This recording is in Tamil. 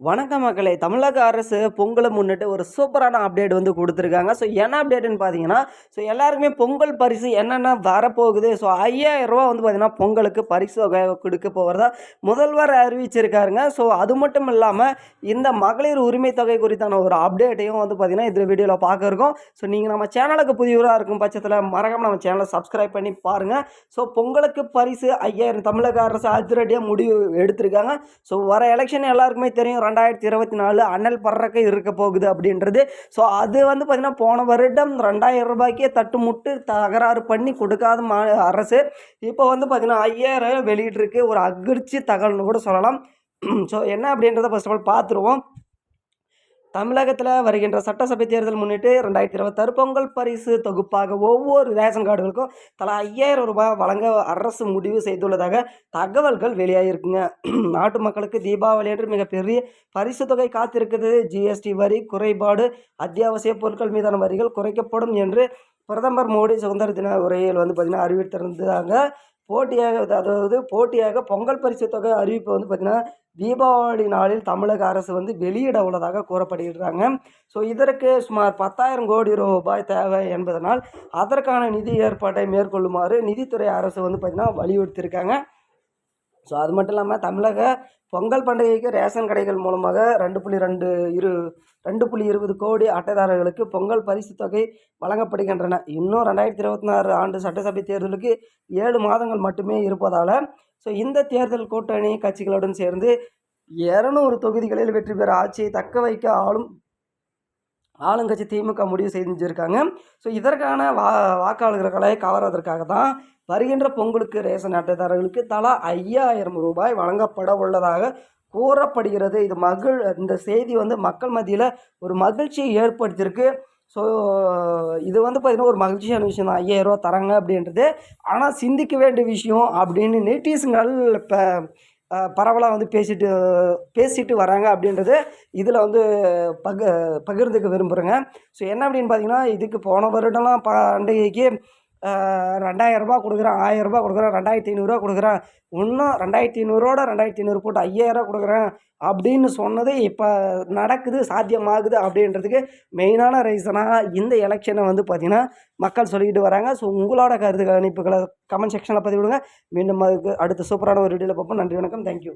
வணக்க மக்களே. தமிழக அரசு பொங்கலை முன்னிட்டு ஒரு சூப்பரான அப்டேட் வந்து கொடுத்துருக்காங்க. ஸோ என்ன அப்டேட்டுன்னு பார்த்தீங்கன்னா ஸோ எல்லாருக்குமே பொங்கல் பரிசு என்னென்ன வரப்போகுது? ஸோ ஐயாயிரம் ரூபா வந்து பார்த்தீங்கன்னா பொங்கலுக்கு பரிசு தொகை கொடுக்க போகிறதா முதல்வர் அறிவிச்சிருக்காருங்க. ஸோ அது மட்டும் இல்லாமல் இந்த மகளிர் உரிமை தொகை குறித்தான ஒரு அப்டேட்டையும் வந்து பார்த்தீங்கன்னா இந்த வீடியோவில் பார்க்க இருக்கோம். ஸோ நீங்கள் நம்ம சேனலுக்கு புதியவராக இருக்கும் பட்சத்தில் மறக்காம நம்ம சேனலை சப்ஸ்கிரைப் பண்ணி பாருங்கள் ஸோ பொங்கலுக்கு பரிசு ஐயாயிரம் தமிழக அரசு அதிரடியாக முடிவு எடுத்திருக்காங்க. ஸோ வர எலெக்ஷன் எல்லாருக்குமே தெரியும். ரெண்டாயிரத்தி இருபத்தி நாலு அனல் பறக்க இருக்க போகுது அப்படின்றது. ஸோ அது வந்து பார்த்திங்கன்னா போன வருடம் ரெண்டாயிரம் ரூபாய்க்கே தட்டுமுட்டு தகராறு பண்ணி கொடுக்காத மா அரசு. இப்போ வந்து பார்த்திங்கன்னா ஐயாயிரம் வெளியிட்டிருக்கு. ஒரு அகிர்ச்சி தகவல்னு கூட சொல்லலாம். ஸோ என்ன அப்படின்றத ஃபஸ்ட் ஆஃப் ஆல் பார்த்துருவோம் தமிழகத்தில் வருகின்ற சட்டசபை தேர்தல் முன்னிட்டு ரெண்டாயிரத்தி இருபத்தாறு பொங்கல் பரிசு தொகுப்பாக ஒவ்வொரு ரேஷன் கார்டுகளுக்கும் தலா ஐயாயிரம் ரூபாய் வழங்க அரசு முடிவு செய்துள்ளதாக தகவல்கள் வெளியாகிருக்குங்க நாட்டு மக்களுக்கு தீபாவளி என்று மிகப்பெரிய பரிசு தொகை காத்திருக்குது. ஜிஎஸ்டி வரி குறைபாடு அத்தியாவசிய பொருட்கள் மீதான வரிகள் குறைக்கப்படும் என்று பிரதமர் மோடி சுதந்திர தின உரையில் வந்து பார்த்திங்கன்னா அறிவித்திருந்தாங்க. போட்டியாக அதாவது போட்டியாக பொங்கல் பரிசு தொகை அறிவிப்பு வந்து பார்த்திங்கன்னா தீபாவளி நாளில் தமிழக அரசு வந்து வெளியிட உள்ளதாக கூறப்படுகிறாங்க ஸோ இதற்கு சுமார் பத்தாயிரம் கோடி ரூபாய் தேவை என்பதனால் அதற்கான நிதி ஏற்பாட்டை மேற்கொள்ளுமாறு நிதித்துறை அரசு வந்து பார்த்திங்கன்னா வலியுறுத்தியிருக்காங்க. ஸோ அது மட்டும் இல்லாமல் தமிழக பொங்கல் பண்டிகைக்கு ரேஷன் கடைகள் மூலமாக ரெண்டு புள்ளி ரெண்டு இரு ரெண்டு புள்ளி இருபது கோடி அட்டைதாரர்களுக்கு பொங்கல் பரிசு தொகை வழங்கப்படுகின்றன. இன்னும் ரெண்டாயிரத்தி இருபத்தி நாலு ஆண்டு சட்டசபை தேர்தலுக்கு ஏழு மாதங்கள் மட்டுமே இருப்பதால் ஸோ இந்த தேர்தல் கூட்டணி கட்சிகளுடன் சேர்ந்து இரநூறு தொகுதிகளில் வெற்றி பெற ஆட்சியை தக்க வைக்க ஆளும் ஆளுங்கட்சி திமுக முடிவு செஞ்சுருக்காங்க. ஸோ இதற்கான வா வாக்காளர்களை கவர்வதற்காக தான் வருகின்ற பொங்கலுக்கு ரேஷன் அட்டைதாரர்களுக்கு தலா ஐயாயிரம் ரூபாய் வழங்கப்பட உள்ளதாக கூறப்படுகிறது. இது மகிழ் இந்த செய்தி வந்து மக்கள் மத்தியில் ஒரு மகிழ்ச்சியை ஏற்படுத்தியிருக்கு. ஸோ இது வந்து பார்த்திங்கன்னா ஒரு மகிழ்ச்சியான விஷயம் தான். ஐயாயிரம் ரூபா தராங்க அப்படின்றது. ஆனால் சிந்திக்க வேண்டிய விஷயம் அப்படின்னு நெட்டிசன்கள் இப்போ பரவலாக வந்து பேசிட்டு பேசிட்டு வராங்க அப்படின்றது இதில் வந்து பக பகிர்ந்துக்க விரும்புகிறேங்க ஸோ என்ன அப்படின்னு பார்த்தீங்கன்னா இதுக்கு போன வருடம்லாம் பண்டிகைக்கு ரெண்டாயிரரூபா கொடுக்குறேன் ஆயிரரூபா கொடுக்குறேன் ரெண்டாயிரத்தி ஐநூறுரூவா கொடுக்குறேன். இன்னும் ரெண்டாயிரத்தி ஐநூறுரோட ரெண்டாயிரத்தி ஐநூறு போட்டு ஐயாயிரரூவா கொடுக்குறேன் அப்படின்னு சொன்னது இப்போ நடக்குது சாத்தியமாகுது அப்படின்றதுக்கு மெயினான ரீசனாக இந்த எலெக்ஷனை வந்து பார்த்திங்கன்னா மக்கள் சொல்லிக்கிட்டு வராங்க. ஸோ உங்களோட கருத்து கணிப்புகளை கமெண்ட் செக்ஷனில் பதிவிடுங்க. மீண்டும் அதுக்கு அடுத்த சூப்பரான ஒரு வீடியோவில் பார்ப்போம். நன்றி வணக்கம். தேங்க்யூ